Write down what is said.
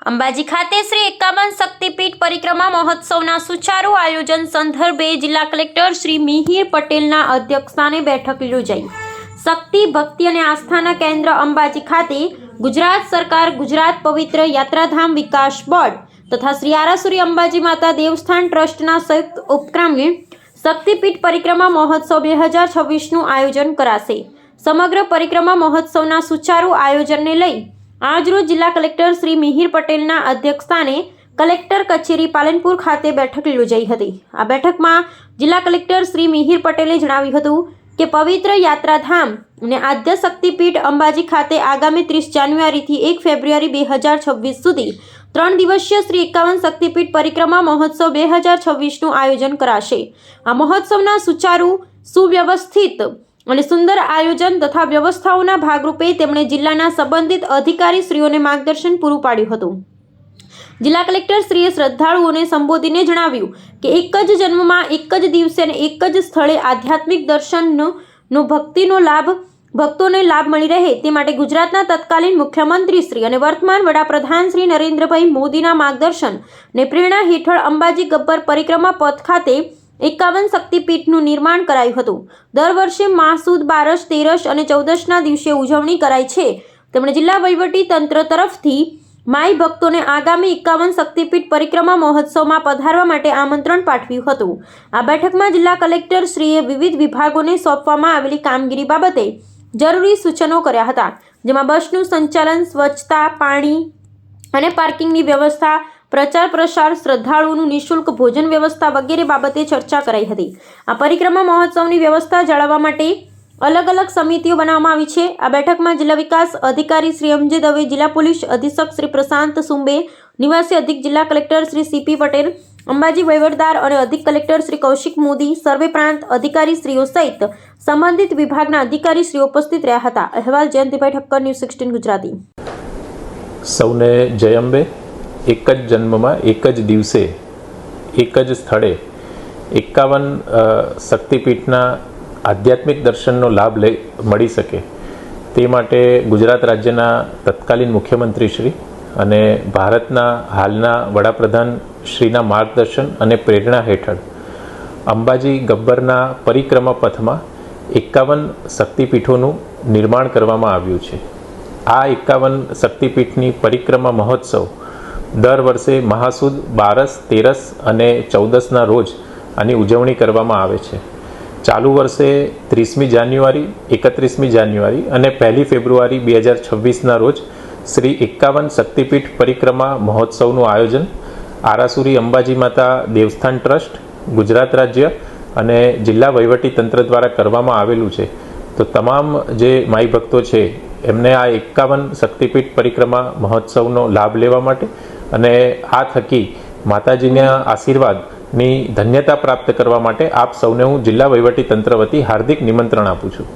અંબાજી ખાતે શ્રી એકાવન શક્તિપીઠ પરિક્રમા મહોત્સવના સુચારુ આયોજન સંદર્ભે જિલ્લા કલેક્ટર શ્રી મિહિર પટેલના અધ્યક્ષસ્થાને બેઠક યોજાઈ. શક્તિ, ભક્તિ અને આસ્થાના કેન્દ્ર અંબાજી ખાતે ગુજરાત સરકાર, ગુજરાત પવિત્ર યાત્રાધામ વિકાસ બોર્ડ તથા શ્રી આરાસુરી અંબાજી માતા દેવસ્થાન ટ્રસ્ટના સંયુક્ત ઉપક્રમે શક્તિપીઠ પરિક્રમા મહોત્સવ બે હજાર છવ્વીસનું આયોજન કરાશે. સમગ્ર પરિક્રમા મહોત્સવના સુચારુ આયોજનને લઈ આજરોજ જિલ્લા કલેક્ટર શ્રી મિહિર પટેલના અધ્યક્ષસ્થાને કલેક્ટર કચેરી પાલનપુર ખાતે બેઠક યોજાઈ હતી. આ બેઠકમાં જિલ્લા કલેક્ટર શ્રી મિહિર પટેલે જણાવ્યું હતું કે, પવિત્ર યાત્રાધામ અને આદ્ય શક્તિપીઠ અંબાજી ખાતે આગામી ત્રીસ જાન્યુઆરીથી એક ફેબ્રુઆરી બે હજાર છવ્વીસ સુધી ત્રણ દિવસીય શ્રી એકાવન શક્તિપીઠ પરિક્રમા મહોત્સવ બે હજાર છવ્વીસનું આયોજન કરાશે. આ મહોત્સવના સુચારુ, સુવ્યવસ્થિત અને સુંદર આયોજન તથા વ્યવસ્થાઓના ભાગરૂપે તેમણે જિલ્લાના સંબંધિત અધિકારીશ્રીઓને માર્ગદર્શન પૂરું પાડ્યું હતું. જિલ્લા કલેક્ટર શ્રીએ શ્રદ્ધાળુઓને સંબોધીને જણાવ્યું કે એક જ જન્મમાં, એક જ દિવસે અને એક જ સ્થળે આધ્યાત્મિક દર્શનનો ભક્તિનો લાભ, ભક્તોને લાભ મળી રહે તે માટે ગુજરાતના તત્કાલીન મુખ્યમંત્રી શ્રી અને વર્તમાન વડાપ્રધાન શ્રી નરેન્દ્રભાઈ મોદીના માર્ગદર્શન ને પ્રેરણા હેઠળ અંબાજી ગબ્બર પરિક્રમા પથ ખાતે એકાવન શક્તિપીઠનું નિર્માણ કરાયું હતું. દર વર્ષે માસુદ બારસ, તેરસ અને ચૌદસના દિવસે ઉજવણી કરાય છે. તેમણે જિલ્લા વહીવટી તંત્ર તરફથી માઈ ભક્તોને આગામી એકાવન શક્તિપીઠ પરિક્રમા મહોત્સવમાં પધારવા માટે આમંત્રણ પાઠવ્યું હતું. આ બેઠકમાં જિલ્લા કલેક્ટર શ્રીએ વિવિધ વિભાગોને સોંપવામાં આવેલી કામગીરી બાબતે જરૂરી સૂચનો કર્યા હતા, જેમાં બસનું સંચાલન, સ્વચ્છતા, પાણી અને પાર્કિંગની વ્યવસ્થા પ્રચાર પ્રસાર, શ્રદ્ધાળુઓનું નિઃશુલ્ક ભોજન વ્યવસ્થા વગેરે બાબતે ચર્ચા કરાઈ હતી. આ પરિક્રમા મહોત્સવની વ્યવસ્થા જાળવવા માટે અલગ અલગ સમિતિઓ બનાવવામાં આવી છે. આ બેઠકમાં જિલ્લા વિકાસ અધિકારી શ્રી અમજે દવે જિલ્લા પોલીસ અધિક્ષક શ્રી પ્રશાંત સુંબે, નિવાસી અધિક જિલ્લા કલેક્ટર શ્રી સીપી પટેલ, અંબાજી વહીવટદાર અને અધિક કલેક્ટર શ્રી કૌશિક મોદી, સર્વે પ્રાંત અધિકારી શ્રીઓ સહિત સંબંધિત વિભાગના અધિકારી શ્રીઓ ઉપસ્થિત રહ્યા હતા. અહેવાલ જયંતિભાઈ ઠક્કર, ન્યૂઝ સિક્સટીન ગુજરાતી. સૌને જય અંબે. એક જ જન્મમાં, એક જ દિવસે, એક જ સ્થળે એકાવન શક્તિપીઠના આધ્યાત્મિક દર્શનનો લાભ લઈ મળી શકે. તે માટે ગુજરાત રાજ્યના તત્કાલીન મુખ્યમંત્રી શ્રી અને ભારતના હાલના વડાપ્રધાન શ્રીના માર્ગદર્શન અને પ્રેરણા હેઠળ અંબાજી ગબ્બરના પરિક્રમા પથમાં એકાવન શક્તિપીઠોનું નિર્માણ કરવામાં આવ્યું છે. આ એકાવન શક્તિપીઠની પરિક્રમા મહોત્સવ દર વર્ષે મહાસુદ બારસ, તેરસ અને ચૌદસના રોજ આની ઉજવણી કરવામાં આવે છે. ચાલુ વર્ષે ત્રીસમી જાન્યુઆરી, એકત્રીસમી જાન્યુઆરી અને પહેલી ફેબ્રુઆરી બે હજાર છવ્વીસના રોજ શ્રી એકાવન શક્તિપીઠ પરિક્રમા મહોત્સવનું આયોજન આરાસુરી અંબાજી માતા દેવસ્થાન ટ્રસ્ટ, ગુજરાત રાજ્ય અને જિલ્લા વહીવટી તંત્ર દ્વારા કરવામાં આવેલું છે. તો તમામ જે માઈ ભક્તો છે, એમને આ એકાવન શક્તિપીઠ પરિક્રમા મહોત્સવનો લાભ લેવા માટે અને આ થકી માતાજીના આશીર્વાદની ધન્યતા પ્રાપ્ત કરવા માટે આપ સૌને હું જિલ્લા વહીવટી તંત્ર વતી હાર્દિક નિમંત્રણ આપું છું.